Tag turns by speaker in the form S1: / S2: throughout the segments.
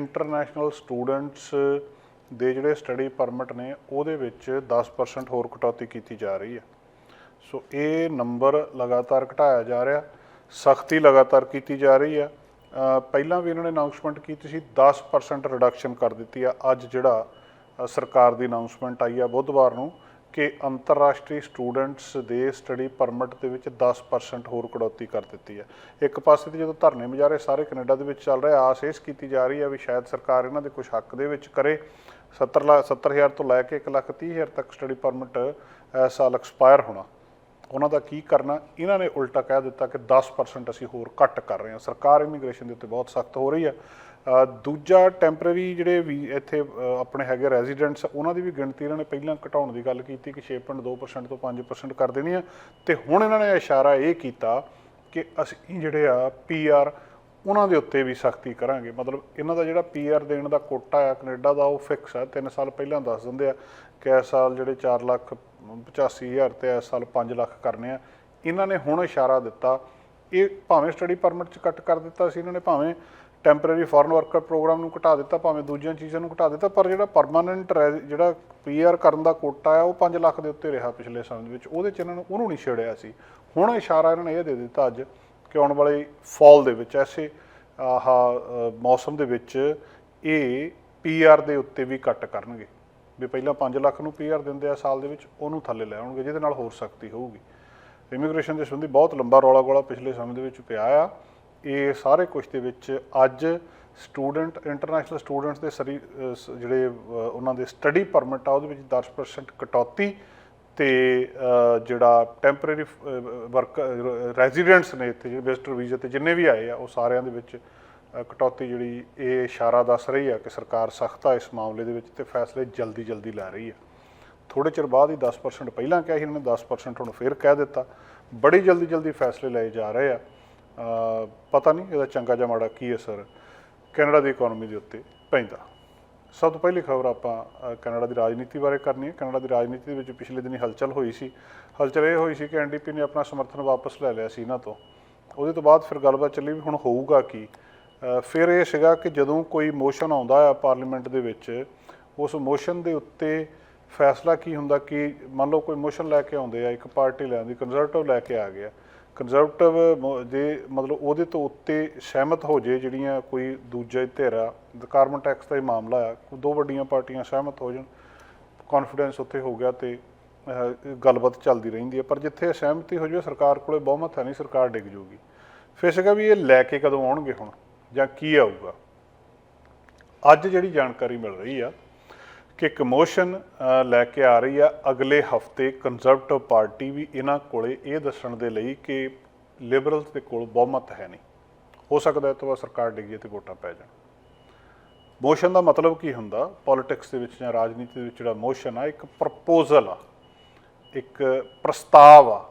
S1: International students ਦੇ ਜਿਹੜੇ study permit ਨੇ, ਉਹਦੇ ਵਿੱਚ 10% ਹੋਰ ਕਟੌਤੀ ਕੀਤੀ ਜਾ ਰਹੀ ਹੈ। ਸੋ ਇਹ ਨੰਬਰ ਲਗਾਤਾਰ ਘਟਾਇਆ ਜਾ ਰਿਹਾ, ਸਖਤੀ ਲਗਾਤਾਰ ਕੀਤੀ ਜਾ ਰਹੀ ਹੈ। ਪਹਿਲਾਂ ਵੀ ਇਹਨਾਂ ਨੇ ਅਨਾਉਂਸਮੈਂਟ ਕੀਤੀ ਸੀ 10% ਰਿਡਕਸ਼ਨ ਕਰ ਦਿੱਤੀ ਆ ਅੱਜ ਜਿਹੜਾ ਸਰਕਾਰ ਦੀ ਅਨਾਉਂਸਮੈਂਟ ਆਈ ਆ ਬੁੱਧਵਾਰ ਨੂੰ ਕਿ ਅੰਤਰਰਾਸ਼ਟਰੀ ਸਟੂਡੈਂਟਸ ਦੇ ਸਟੱਡੀ ਪਰਮਿਟ ਦੇ ਵਿੱਚ 10% ਹੋਰ ਕਟੌਤੀ ਕਰ ਦਿੱਤੀ ਹੈ। ਇੱਕ ਪਾਸੇ ਤੇ ਜਦੋਂ ਧਰਨੇ ਮੁਜ਼ਾਹਰੇ ਸਾਰੇ ਕੈਨੇਡਾ ਦੇ ਵਿੱਚ ਚੱਲ ਰਿਹਾ, ਆਸ ਇਸ ਕੀਤੀ ਜਾ ਰਹੀ ਹੈ ਵੀ ਸ਼ਾਇਦ ਸਰਕਾਰ ਇਹਨਾਂ ਦੇ ਕੁਝ ਹੱਕ ਦੇ ਵਿੱਚ ਕਰੇ। 70 ਲੱਖ 70000 ਤੋਂ ਲੈ ਕੇ 1 ਲੱਖ 30 ਹਜ਼ਾਰ ਤੱਕ ਸਟੱਡੀ ਪਰਮਿਟ ਇਸ ਸਾਲ ਐਕਸਪਾਇਰ ਹੋਣਾ। ਉਹਨਾਂ ਦਾ ਕੀ ਕਰਨਾ? ਇਹਨਾਂ ਨੇ ਉਲਟਾ ਕਹਿ ਦਿੱਤਾ ਕਿ 10% ਅਸੀਂ ਹੋਰ ਘੱਟ ਕਰ ਰਹੇ ਹਾਂ। ਸਰਕਾਰ ਇਮੀਗ੍ਰੇਸ਼ਨ ਦੇ ਉੱਤੇ ਬਹੁਤ ਸਖਤ ਹੋ ਰਹੀ ਹੈ। ਦੂਜਾ ਟੈਂਪਰੇਰੀ ਜਿਹੜੇ ਵੀ ਇੱਥੇ ਆਪਣੇ ਹੈਗੇ ਰੈਜ਼ੀਡੈਂਟਸ ਉਹਨਾਂ ਦੀ ਵੀ ਗਿਣਤੀ ਇਹਨਾਂ ਨੇ ਪਹਿਲਾਂ ਘਟਾਉਣ ਦੀ ਗੱਲ ਕੀਤੀ ਕਿ 6.2% ਤੋਂ 5% ਕਰ ਦੇਣੀ ਆ। ਤੇ ਹੁਣ ਇਹਨਾਂ ਨੇ ਇਸ਼ਾਰਾ ਇਹ ਕੀਤਾ ਕਿ ਅਸੀਂ ਜਿਹੜੇ ਆ ਪੀਆਰ ਉਹਨਾਂ ਦੇ ਉੱਤੇ ਵੀ ਸਖਤੀ ਕਰਾਂਗੇ। ਮਤਲਬ ਇਹਨਾਂ ਦਾ ਜਿਹੜਾ ਪੀਆਰ ਦੇਣ ਦਾ ਕੋਟਾ ਆ, ਕੈਨੇਡਾ ਦਾ, ਉਹ ਫਿਕਸ ਆ। 3 ਸਾਲ ਪਹਿਲਾਂ ਦੱਸ ਦਿੰਦੇ ਆ ਕਿ ਇਸ ਸਾਲ ਜਿਹੜੇ 4 ਲੱਖ 85 ਹਜ਼ਾਰ ਤੇ ਇਸ ਸਾਲ 5 ਲੱਖ ਕਰਨੇ ਆ। ਇਹਨਾਂ ਨੇ ਹੁਣ ਇਸ਼ਾਰਾ ਦਿੱਤਾ। ਇਹ ਭਾਵੇਂ ਸਟੱਡੀ ਪਰਮਿਟ ਚ ਕੱਟ ਕਰ ਦਿੱਤਾ ਸੀ, ਇਹਨਾਂ ਨੇ ਭਾਵੇਂ ਟੈਂਪਰੇਰੀ ਫੋਰਨ ਵਰਕਰ ਪ੍ਰੋਗਰਾਮ ਨੂੰ ਘਟਾ ਦਿੱਤਾ, ਭਾਵੇਂ ਦੂਜੀਆਂ ਚੀਜ਼ਾਂ ਨੂੰ ਘਟਾ ਦਿੱਤਾ, ਪਰ ਜਿਹੜਾ ਪਰਮਾਨੈਂਟ ਜਿਹੜਾ ਪੀਆਰ ਕਰਨ ਦਾ ਕੋਟਾ ਆ, ਉਹ 5 ਲੱਖ ਦੇ ਉੱਤੇ ਰਿਹਾ ਪਿਛਲੇ ਸਮੇਂ ਦੇ ਵਿੱਚ। ਉਹਦੇ ਚ ਇਹਨਾਂ ਨੂੰ ਉਹਨੂੰ ਨਹੀਂ ਛੇੜਿਆ ਸੀ। ਹੁਣ ਇਸ਼ਾਰਾ ਇਹਨਾਂ ਨੇ ਇਹ ਦੇ ਦਿੱਤਾ ਅੱਜ ਕਿ ਆਉਣ ਵਾਲੇ ਫਾਲ ਦੇ ਵਿੱਚ, ਐਸੇ, ਆਹ ਮੌਸਮ ਦੇ ਵਿੱਚ ਇਹ ਪੀਆਰ ਦੇ ਉੱਤੇ ਵੀ ਕੱਟ ਕਰਨਗੇ। ਵੀ ਪਹਿਲਾਂ 5 ਲੱਖ ਨੂੰ ਪੀਆਰ ਦਿੰਦੇ ਆ ਸਾਲ ਦੇ ਵਿੱਚ, ਉਹਨੂੰ ਥੱਲੇ ਲੈ ਆਉਣਗੇ, ਜਿਹਦੇ ਨਾਲ ਹੋਰ ਸਖਤੀ ਹੋਊਗੀ। ਇਮੀਗ੍ਰੇਸ਼ਨ ਦੇ ਸੰਬੰਧੀ ਬਹੁਤ ਲੰਬਾ ਰੌਲਾ ਗੋਲਾ ਪਿਛਲੇ ਸਮੇਂ ਦੇ ਵਿੱਚ ਪਿਆ ਆ। ਇਹ ਸਾਰੇ ਕੁਝ ਦੇ ਵਿੱਚ ਅੱਜ ਸਟੂਡੈਂਟ ਇੰਟਰਨੈਸ਼ਨਲ ਸਟੂਡੈਂਟਸ ਦੇ ਸਰੀ ਸ- ਜਿਹੜੇ ਉਹਨਾਂ ਦੇ ਸਟੱਡੀ ਪਰਮਿਟ ਆ, ਉਹਦੇ ਵਿੱਚ 10% ਕਟੌਤੀ ਤੇ ਜਿਹੜਾ ਟੈਂਪਰੇਰੀ ਵਰਕ ਰੈਜ਼ੀਡੈਂਟਸ ਨੇ ਇੱਥੇ, ਜਿਹੜੇ ਵਿਜ਼ਟਰ ਵੀਜ਼ੇ ਤੇ ਜਿੰਨੇ ਵੀ ਆਏ ਆ, ਉਹ ਸਾਰਿਆਂ ਦੇ ਵਿੱਚ ਕਟੌਤੀ ਜਿਹੜੀ ਇਹ ਇਸ਼ਾਰਾ ਦੱਸ ਰਹੀ ਆ ਕਿ ਸਰਕਾਰ ਸਖਤ ਆ ਇਸ ਮਾਮਲੇ ਦੇ ਵਿੱਚ ਤੇ ਫੈਸਲੇ ਜਲਦੀ ਜਲਦੀ ਲੈ ਰਹੀ ਆ। ਥੋੜੇ ਚਿਰ ਬਾਅਦ ਹੀ 10% ਪਹਿਲਾਂ ਕਿਹਾ ਸੀ, ਇਹਨਾਂ ਨੇ 10% ਹੁਣ ਫੇਰ ਕਹਿ ਦਿੱਤਾ। ਬੜੀ ਜਲਦੀ ਜਲਦੀ ਫੈਸਲੇ ਲਏ ਜਾ ਰਹੇ ਆ। ਪਤਾ ਨਹੀਂ ਇਹਦਾ ਚੰਗਾ ਜਾਂ ਮਾੜਾ ਕੀ ਅਸਰ ਕੈਨੇਡਾ ਦੀ ਇਕਨੋਮੀ ਦੇ ਉੱਤੇ ਪੈਂਦਾ। ਸਭ ਤੋਂ ਪਹਿਲੀ ਖਬਰ ਆਪਾਂ ਕੈਨੇਡਾ ਦੀ ਰਾਜਨੀਤੀ ਬਾਰੇ ਕਰਨੀ ਹੈ। ਕੈਨੇਡਾ ਦੀ ਰਾਜਨੀਤੀ ਦੇ ਵਿੱਚ ਪਿਛਲੇ ਦਿਨੀ ਹਲਚਲ ਹੋਈ ਸੀ। ਹਲਚਲ ਇਹ ਹੋਈ ਸੀ ਕਿ ਐਨਡੀਪੀ ਨੇ ਆਪਣਾ ਸਮਰਥਨ ਵਾਪਸ ਲੈ ਲਿਆ ਸੀ ਇਹਨਾਂ ਤੋਂ। ਉਹਦੇ ਤੋਂ ਬਾਅਦ ਫਿਰ ਗੱਲਬਾਤ ਚੱਲੀ ਵੀ ਹੁਣ ਹੋਊਗਾ ਕੀ। ਫਿਰ ਇਹ ਸੀਗਾ ਕਿ ਜਦੋਂ ਕੋਈ ਮੋਸ਼ਨ ਆਉਂਦਾ ਆ ਪਾਰਲੀਮੈਂਟ ਦੇ ਵਿੱਚ, ਉਸ ਮੋਸ਼ਨ ਦੇ ਉੱਤੇ ਫੈਸਲਾ ਕੀ ਹੁੰਦਾ ਕਿ ਮੰਨ ਲਓ ਕੋਈ ਮੋਸ਼ਨ ਲੈ ਕੇ ਆਉਂਦੇ ਆ, ਇੱਕ ਪਾਰਟੀ ਲੈ ਆਉਂਦੀ ਕੰਜ਼ਰਵੇਟਿਵ ਲੈ ਕੇ ਆ ਗਿਆ। ਕੰਜ਼ਰਵੇਟਿਵ ਦੇ ਮਤਲਬ ਉਹਦੇ ਤੋਂ ਉੱਤੇ ਸਹਿਮਤ ਹੋ ਜੇ ਜਿਹੜੀਆਂ ਕੋਈ ਦੂਜਾ ਧਿਰ ਆ ਕਾਰਬਨ ਟੈਕਸ ਦਾ ਹੀ ਮਾਮਲਾ ਆ, ਦੋ ਵੱਡੀਆਂ ਪਾਰਟੀਆਂ ਸਹਿਮਤ ਹੋ ਜਾਣ ਕੌਨਫੀਡੈਂਸ ਉੱਥੇ ਹੋ ਗਿਆ ਤੇ ਗੱਲਬਾਤ ਚੱਲਦੀ ਰਹਿੰਦੀ ਹੈ ਪਰ ਜਿੱਥੇ ਸਹਿਮਤੀ ਹੋ ਜਾਵੇ, ਸਰਕਾਰ ਕੋਲੇ ਬਹੁਮਤ ਹੈ ਨਹੀਂ, ਸਰਕਾਰ ਡਿੱਗ ਜੂਗੀ ਫਿਰ ਸੀਗਾ ਵੀ ਇਹ ਲੈ ਕੇ ਕਦੋਂ ਆਉਣਗੇ ਹੁਣ, ਜਾਂ ਕੀ ਆਊਗਾ? ਅੱਜ ਜਿਹੜੀ ਜਾਣਕਾਰੀ ਮਿਲ ਰਹੀ ਆ ਕਿ ਇੱਕ ਮੋਸ਼ਨ ਲੈ ਕੇ ਆ ਰਹੀ ਆ। ਅਗਲੇ ਹਫ਼ਤੇ ਕੰਜ਼ਰਵੇਟਿਵ ਪਾਰਟੀ ਵੀ ਇਹਨਾਂ ਕੋਲੇ ਇਹ ਦੱਸਣ ਦੇ ਲਈ ਕਿ ਲਿਬਰਲਸ ਦੇ ਕੋਲ ਬਹੁਮਤ ਹੈ ਨਹੀਂ। ਹੋ ਸਕਦਾ ਹੈ ਤੋਂ ਬਾਅਦ ਸਰਕਾਰ ਡਿੱਗੇ ਤੇ ਵੋਟਾਂ ਪੈ ਜਾਣ। ਮੋਸ਼ਨ ਦਾ ਮਤਲਬ ਕੀ ਹੁੰਦਾ? ਪੋਲਿਟਿਕਸ ਦੇ ਵਿੱਚ ਜਾਂ ਰਾਜਨੀਤੀ ਦੇ ਵਿੱਚ ਜਿਹੜਾ ਮੋਸ਼ਨ ਆ, ਇੱਕ ਪ੍ਰਪੋਜ਼ਲ ਆ, ਇੱਕ ਪ੍ਰਸਤਾਵ ਆ,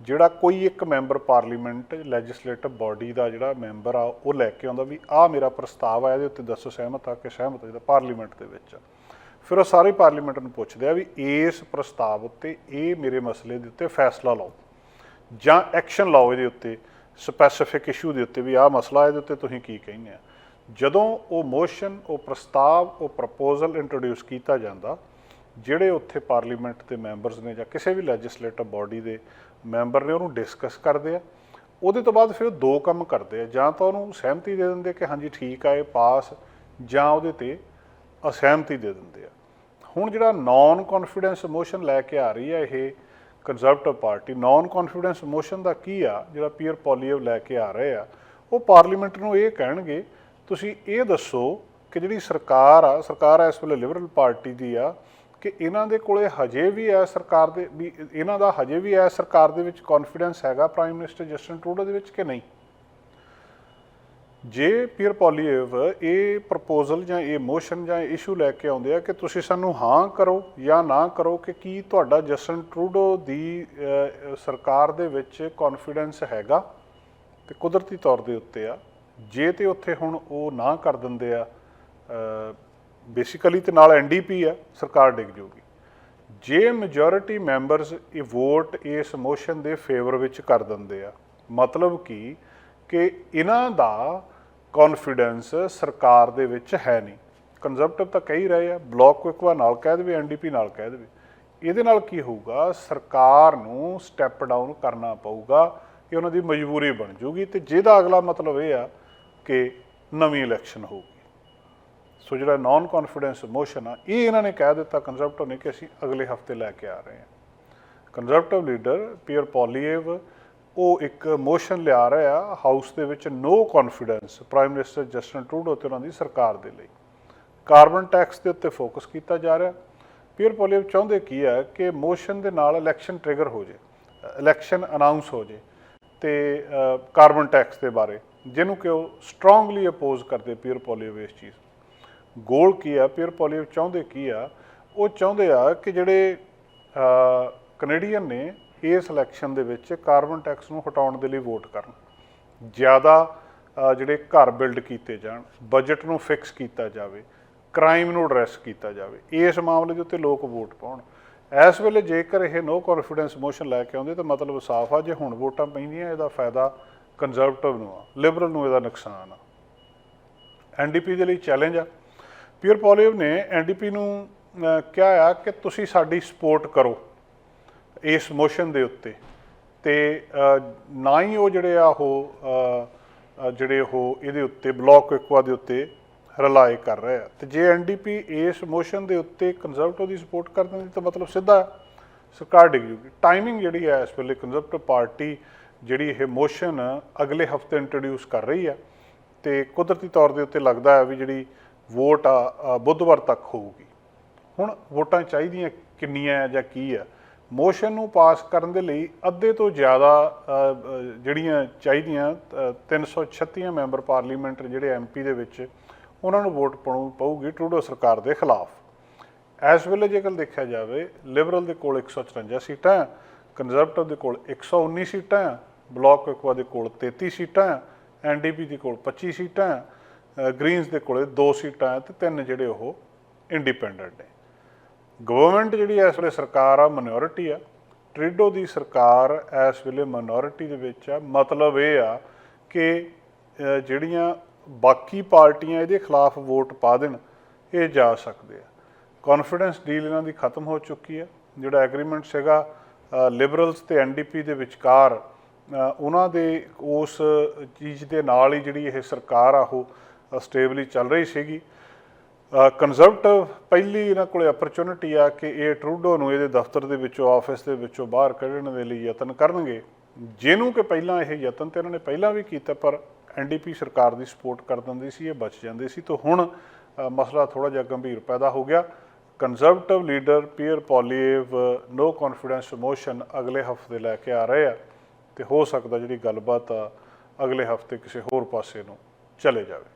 S1: ਜਿਹੜਾ ਕੋਈ ਇੱਕ ਮੈਂਬਰ ਪਾਰਲੀਮੈਂਟ ਲੈਜਿਸਲੇਟਿਵ ਬਾਡੀ ਦਾ ਜਿਹੜਾ ਮੈਂਬਰ ਆ, ਉਹ ਲੈ ਕੇ ਆਉਂਦਾ ਵੀ ਆਹ ਮੇਰਾ ਪ੍ਰਸਤਾਵ ਆ, ਇਹਦੇ ਉੱਤੇ ਦੱਸੋ ਸਹਿਮਤ ਆ ਕਿ ਸਹਿਮਤ ਆ ਜਿਹੜਾ ਪਾਰਲੀਮੈਂਟ ਦੇ ਵਿੱਚ ਆ। ਫਿਰ ਉਹ ਸਾਰੇ ਪਾਰਲੀਮੈਂਟ ਨੂੰ ਪੁੱਛਦੇ ਆ ਵੀ ਇਸ ਪ੍ਰਸਤਾਵ ਉੱਤੇ ਇਹ ਮੇਰੇ ਮਸਲੇ ਦੇ ਉੱਤੇ ਫੈਸਲਾ ਲਓ ਜਾਂ ਐਕਸ਼ਨ ਲਓ ਇਹਦੇ ਉੱਤੇ ਸਪੈਸੀਫਿਕ ਇਸ਼ੂ ਦੇ ਉੱਤੇ ਵੀ ਆਹ ਮਸਲਾ ਇਹਦੇ ਉੱਤੇ ਤੁਸੀਂ ਕੀ ਕਹਿੰਦੇ ਆ। ਜਦੋਂ ਉਹ ਮੋਸ਼ਨ ਉਹ ਪ੍ਰਸਤਾਵ, ਉਹ ਪ੍ਰਪੋਜ਼ਲ ਇੰਟਰੋਡਿਊਸ ਕੀਤਾ ਜਾਂਦਾ, ਜਿਹੜੇ ਉੱਥੇ ਪਾਰਲੀਮੈਂਟ ਦੇ ਮੈਂਬਰਸ ਨੇ ਜਾਂ ਕਿਸੇ ਵੀ ਲੈਜਿਸਲੇਟਿਵ ਬਾਡੀ ਦੇ ਮੈਂਬਰ ਨੇ ਉਹਨੂੰ ਡਿਸਕਸ ਕਰਦੇ ਆ, ਉਹਦੇ ਤੋਂ ਬਾਅਦ ਫਿਰ ਉਹ ਦੋ ਕੰਮ ਕਰਦੇ ਆ, ਜਾਂ ਤਾਂ ਉਹਨੂੰ ਸਹਿਮਤੀ ਦੇ ਦਿੰਦੇ ਕਿ ਹਾਂਜੀ ਠੀਕ ਆ, ਇਹ ਪਾਸ, ਜਾਂ ਉਹਦੇ ਤੇ ਅਸਹਿਮਤੀ ਦੇ ਦਿੰਦੇ ਆ। ਹੁਣ ਜਿਹੜਾ ਨਾਨ ਕੌਨਫੀਡੈਂਸ ਮੋਸ਼ਨ ਲੈ ਕੇ ਆ ਰਹੀ ਹੈ ਇਹ conservative party non confidence motion ਦਾ ਕੀ ਆ, ਜਿਹੜਾ ਪੀਅਰ ਪੋਲੀਅਵ ਲੈ ਕੇ ਆ ਰਹੇ ਆ, ਉਹ ਪਾਰਲੀਮੈਂਟ ਨੂੰ ਇਹ ਕਹਿਣਗੇ, ਤੁਸੀਂ ਇਹ ਦੱਸੋ ਕਿ ਜਿਹੜੀ ਸਰਕਾਰ ਆ ਸਰਕਾਰ ਆ ਇਸ ਵੇਲੇ ਲਿਬਰਲ ਪਾਰਟੀ ਦੀ ਆ, ਕਿ ਇਹਨਾਂ ਦੇ ਕੋਲੇ ਹਜੇ ਵੀ ਹੈ ਸਰਕਾਰ ਦੇ, ਵੀ ਇਹਨਾਂ ਦਾ ਹਜੇ ਵੀ ਹੈ ਸਰਕਾਰ ਦੇ ਵਿੱਚ ਕੌਨਫੀਡੈਂਸ ਹੈਗਾ ਪ੍ਰਾਈਮ ਮਿਨਿਸਟਰ ਜਸਟਿਨ ਟਰੂਡੋ ਦੇ ਵਿੱਚ ਕਿ ਨਹੀਂ? ਜੇ ਪੀਅਰ ਪੋਲੀਏਵ ਇਹ ਪ੍ਰਪੋਜ਼ਲ ਜਾਂ ਇਹ ਮੋਸ਼ਨ ਜਾਂ ਇਸ਼ੂ ਲੈ ਕੇ ਆਉਂਦੇ ਆ ਕਿ ਤੁਸੀਂ ਸਾਨੂੰ ਹਾਂ ਕਰੋ ਜਾਂ ਨਾ ਕਰੋ ਕਿ ਕੀ ਤੁਹਾਡਾ ਜਸਟਿਨ ਟਰੂਡੋ ਦੀ ਸਰਕਾਰ ਦੇ ਵਿੱਚ ਕੌਨਫੀਡੈਂਸ ਹੈਗਾ? ਤੇ ਕੁਦਰਤੀ ਤੌਰ ਦੇ ਉੱਤੇ ਆ। ਜੇ ਤੇ ਉੱਥੇ ਹੁਣ ਉਹ ਨਾ ਕਰ ਦਿੰਦੇ ਆ ਬੇਸਿਕਲੀ ਤੇ ਨਾਲ ਐਨਡੀਪੀ ਆ, ਸਰਕਾਰ ਡਿੱਗ ਜੂਗੀ ਜੇ ਮੈਜੋਰਿਟੀ ਮੈਂਬਰਸ ਇਹ ਵੋਟ ਇਸ ਮੋਸ਼ਨ ਦੇ ਫੇਵਰ ਵਿੱਚ ਕਰ ਦਿੰਦੇ ਆ, ਮਤਲਬ ਕੀ? ਕਿ ਇਹਨਾਂ ਦਾ ਕੌਨਫੀਡੈਂਸ ਸਰਕਾਰ ਦੇ ਵਿੱਚ ਹੈ ਨਹੀਂ। ਕੰਜ਼ਰਵੇਟਿਵ ਤਾਂ ਕਹਿ ਹੀ ਰਹੇ ਆ ਬਲਾਕ ਕੁਇਕਵਾ ਨਾਲ ਕਹਿ ਦੇਵੇ ਐਨਡੀਪੀ ਨਾਲ ਕਹਿ ਦੇਵੇ। ਇਹਦੇ ਨਾਲ ਕੀ ਹੋਊਗਾ? ਸਰਕਾਰ ਨੂੰ ਸਟੈਪ ਡਾਊਨ ਕਰਨਾ ਪਊਗਾ ਇਹ ਉਹਨਾਂ ਦੀ ਮਜਬੂਰੀ ਬਣ ਜੂਗੀ ਤੇ ਜਿਹਦਾ ਅਗਲਾ ਮਤਲਬ ਇਹ ਆ ਕਿ ਨਵੀਂ ਇਲੈਕਸ਼ਨ ਹੋਊਗੀ। ਸੋ ਜਿਹੜਾ ਨਾਨ ਕੌਨਫੀਡੈਂਸ ਮੋਸ਼ਨ ਆ, ਇਹ ਇਹਨਾਂ ਨੇ ਕਹਿ ਦਿੱਤਾ ਕੰਜ਼ਰਵੇਟਿਵ ਨੇ ਕਿ ਅਸੀਂ ਅਗਲੇ ਹਫ਼ਤੇ ਲੈ ਕੇ ਆ ਰਹੇ ਹਾਂ। ਕੰਜ਼ਰਵੇਟਿਵ ਲੀਡਰ ਪੀਅਰ ਪੋਲੀਏਵ ਉਹ ਇੱਕ ਮੋਸ਼ਨ ਲਿਆ ਰਿਹਾ ਹਾਊਸ ਦੇ ਵਿੱਚ no confidence prime minister Justin Trudeau ਤੇ ਉਹਨਾਂ ਦੀ ਸਰਕਾਰ ਦੇ ਲਈ। ਕਾਰਬਨ ਟੈਕਸ ਦੇ ਉੱਤੇ ਫੋਕਸ ਕੀਤਾ ਜਾ ਰਿਹਾ। ਪੀਅਰ ਪੋਲੀਏਵ ਚਾਹੁੰਦੇ ਕੀ ਹੈ ਕਿ ਮੋਸ਼ਨ ਦੇ ਨਾਲ ਇਲੈਕਸ਼ਨ ਟ੍ਰਿਗਰ ਹੋ ਜੇ, ਇਲੈਕਸ਼ਨ ਅਨਾਉਂਸ ਹੋ ਜੇ ਤੇ ਕਾਰਬਨ ਟੈਕਸ ਦੇ ਬਾਰੇ, ਜਿਹਨੂੰ ਕਿ ਉਹ ਸਟਰੋਂਗਲੀ ਅਪੋਜ਼ ਕਰਦੇ ਪੀਅਰ ਪੋਲੀਏਵ ਇਸ ਚੀਜ਼ ਗੋਲ ਕੀ ਆ ਪੀਅਰ ਪੋਲੀਏਵ ਚਾਹੁੰਦੇ ਕੀ ਆ? ਉਹ ਚਾਹੁੰਦੇ ਆ ਕਿ ਜਿਹੜੇ ਕੈਨੇਡੀਅਨ ਨੇ ਇਸ ਇਲੈਕਸ਼ਨ ਦੇ ਵਿੱਚ ਕਾਰਬਨ ਟੈਕਸ ਨੂੰ ਹਟਾਉਣ ਦੇ ਲਈ ਵੋਟ ਕਰਨ। ਜ਼ਿਆਦਾ ਜਿਹੜੇ ਘਰ ਬਿਲਡ ਕੀਤੇ ਜਾਣ ਬਜਟ ਨੂੰ ਫਿਕਸ ਕੀਤਾ ਜਾਵੇ ਕ੍ਰਾਈਮ ਨੂੰ ਐਡਰੈਸ ਕੀਤਾ ਜਾਵੇ, ਇਸ ਮਾਮਲੇ ਦੇ ਉੱਤੇ ਲੋਕ ਵੋਟ ਪਾਉਣ। ਇਸ ਵੇਲੇ ਜੇਕਰ ਇਹ ਨੋ ਕੌਨਫੀਡੈਂਸ ਮੋਸ਼ਨ ਲੈ ਕੇ ਆਉਂਦੇ, ਤਾਂ ਮਤਲਬ ਸਾਫ਼ ਆ, ਜੇ ਹੁਣ ਵੋਟਾਂ ਪੈਂਦੀਆਂ, ਇਹਦਾ ਫਾਇਦਾ ਕੰਜ਼ਰਵੇਟਿਵ ਨੂੰ ਆ ਲਿਬਰਲ ਨੂੰ ਇਹਦਾ ਨੁਕਸਾਨ ਆ। ਐਨਡੀਪੀ ਦੇ ਲਈ ਚੈਲੰਜ ਆ। ਪੀਅਰ ਪੋਲੀਵ ਨੇ ਐਨਡੀਪੀ ਨੂੰ ਕਿਹਾ ਆ ਕਿ ਤੁਸੀਂ ਸਾਡੀ ਸਪੋਰਟ ਕਰੋ। ਇਸ ਮੋਸ਼ਨ ਦੇ ਉੱਤੇ। ਤੇ ਨਾ ਹੀ ਉਹ ਜਿਹੜੇ ਆ ਉਹ ਜਿਹੜੇ ਉਹ ਇਹਦੇ ਉੱਤੇ ਬਲਾਕ ਇਕਵਾ ਦੇ ਉੱਤੇ ਰਲਾਏ ਕਰ ਰਹੇ। ਆ ਤੇ ਜੇ ਐਨਡੀਪੀ ਇਸ ਮੋਸ਼ਨ ਦੇ ਉੱਤੇ ਕੰਜ਼ਰਵੇਟਿਵ ਦੀ ਸਪੋਰਟ ਕਰਦੇ ਦਿੰਦੀ, ਤਾਂ ਮਤਲਬ ਸਿੱਧਾ ਸਰਕਾਰ ਡਿੱਗ ਜੂਗੀ। ਟਾਈਮਿੰਗ ਜਿਹੜੀ ਹੈ ਇਸ ਵੇਲੇ ਕੰਜ਼ਰਵੇਟਿਵ ਪਾਰਟੀ ਜਿਹੜੀ ਇਹ ਮੋਸ਼ਨ ਅਗਲੇ ਹਫ਼ਤੇ ਇੰਟਰੋਡਿਊਸ ਕਰ ਰਹੀ ਆ। ਤੇ ਕੁਦਰਤੀ ਤੌਰ ਦੇ ਉੱਤੇ ਲੱਗਦਾ ਹੈ ਵੀ ਜਿਹੜੀ ਵੋਟ ਆ ਬੁੱਧਵਾਰ ਤੱਕ ਹੋਊਗੀ। ਹੁਣ ਵੋਟਾਂ ਚਾਹੀਦੀਆਂ ਕਿੰਨੀਆਂ ਆ ਜਾਂ ਕੀ ਆ? ਮੋਸ਼ਨ ਨੂੰ ਪਾਸ ਕਰਨ ਦੇ ਲਈ ਅੱਧੇ ਤੋਂ ਜ਼ਿਆਦਾ ਜਿਹੜੀਆਂ ਚਾਹੀਦੀਆਂ ਅ, 336 ਮੈਂਬਰ ਪਾਰਲੀਮੈਂਟ ਜਿਹੜੇ ਐਮਪੀ ਦੇ ਵਿੱਚ ਉਹਨਾਂ ਨੂੰ ਵੋਟ ਪਾਉਣੀ ਪਊਗੀ ਟਰੂਡੋ ਸਰਕਾਰ ਦੇ ਖਿਲਾਫ। ਇਸ ਵੇਲੇ ਜੇਕਰ ਦੇਖਿਆ ਜਾਵੇ ਲਿਬਰਲ ਦੇ ਕੋਲ 154 ਸੀਟਾਂ ਆ ਕੰਜ਼ਰਵੇਟਿਵ ਦੇ ਕੋਲ 119 ਸੀਟਾਂ ਆ ਬਲਾਕ ਇਕਵਾ ਦੇ ਕੋਲ 33 ਸੀਟਾਂ ਆ ਐਨਡੀਪੀ ਦੇ ਕੋਲ 25 ਸੀਟਾਂ ਆ ਅ, ਗ੍ਰੀਨਸ ਦੇ ਕੋਲੇ 2 ਸੀਟਾਂ ਆ ਤੇ ਤਿੰਨ ਜਿਹੜੇ ਉਹ ਇੰਡੀਪੈਂਡੈਂਟ ਨੇ। ਗਵਰਨਮੈਂਟ ਜਿਹੜੀ ਇਸ ਵੇਲੇ ਸਰਕਾਰ ਆ ਮਿਨੋਰਿਟੀ ਆ। ਟ੍ਰਿਡੋ ਦੀ ਸਰਕਾਰ ਇਸ ਵੇਲੇ ਮਿਨੋਰਿਟੀ ਦੇ ਵਿੱਚ ਆ। ਮਤਲਬ ਇਹ ਆ ਕਿ ਜਿਹੜੀਆਂ ਬਾਕੀ ਪਾਰਟੀਆਂ ਇਹਦੇ ਖਿਲਾਫ ਵੋਟ ਪਾ ਦੇਣ, ਇਹ ਜਾ ਸਕਦੇ ਆ। ਕੌਨਫੀਡੈਂਸ ਡੀਲ ਇਹਨਾਂ ਦੀ ਖਤਮ ਹੋ ਚੁੱਕੀ ਆ। ਜਿਹੜਾ ਐਗਰੀਮੈਂਟ ਸੀਗਾ ਲਿਬਰਲਸ ਤੇ ਐਨਡੀਪੀ ਦੇ ਵਿਚਕਾਰ ਉਹਨਾਂ ਦੇ ਉਸ ਚੀਜ਼ ਦੇ ਨਾਲ ਹੀ ਜਿਹੜੀ ਇਹ ਸਰਕਾਰ ਆ, ਉਹ ਸਟੇਬਲੀ ਚੱਲ ਰਹੀ ਸੀਗੀ। ਕੰਜ਼ਰਵੇਟਿਵ ਪਹਿਲੀ ਇਹਨਾਂ ਕੋਲੇ ਅਪਰਚੂਨਿਟੀ ਆ ਕਿ ਇਹ ਟਰੂਡੋ ਨੂੰ ਇਹਦੇ ਦਫ਼ਤਰ ਦੇ ਵਿੱਚੋਂ ਆਫਿਸ ਦੇ ਵਿੱਚੋਂ ਬਾਹਰ ਕੱਢਣ ਦੇ ਲਈ ਯਤਨ ਕਰਨਗੇ। ਜਿਹਨੂੰ ਕਿ ਪਹਿਲਾਂ ਇਹ ਯਤਨ ਤੇ ਇਹਨਾਂ ਨੇ ਪਹਿਲਾਂ ਵੀ ਕੀਤਾ, ਪਰ ਐਨਡੀਪੀ ਸਰਕਾਰ ਦੀ ਸਪੋਰਟ ਕਰ ਦਿੰਦੀ ਸੀ, ਇਹ ਬਚ ਜਾਂਦੇ ਸੀ। ਤਾਂ ਹੁਣ ਮਸਲਾ ਥੋੜਾ ਜਿਹਾ ਗੰਭੀਰ ਪੈਦਾ ਹੋ ਗਿਆ। Conservative leader Pierre Poilievre no confidence motion ਅਗਲੇ ਹਫ਼ਤੇ ਲੈ ਕੇ ਆ ਰਹੇ ਆ ਤੇ ਹੋ ਸਕਦਾ ਜਿਹੜੀ ਗੱਲਬਾਤ ਆ ਅਗਲੇ ਹਫ਼ਤੇ ਕਿਸੇ ਹੋਰ ਪਾਸੇ ਨੂੰ ਚਲੇ ਜਾਵੇ।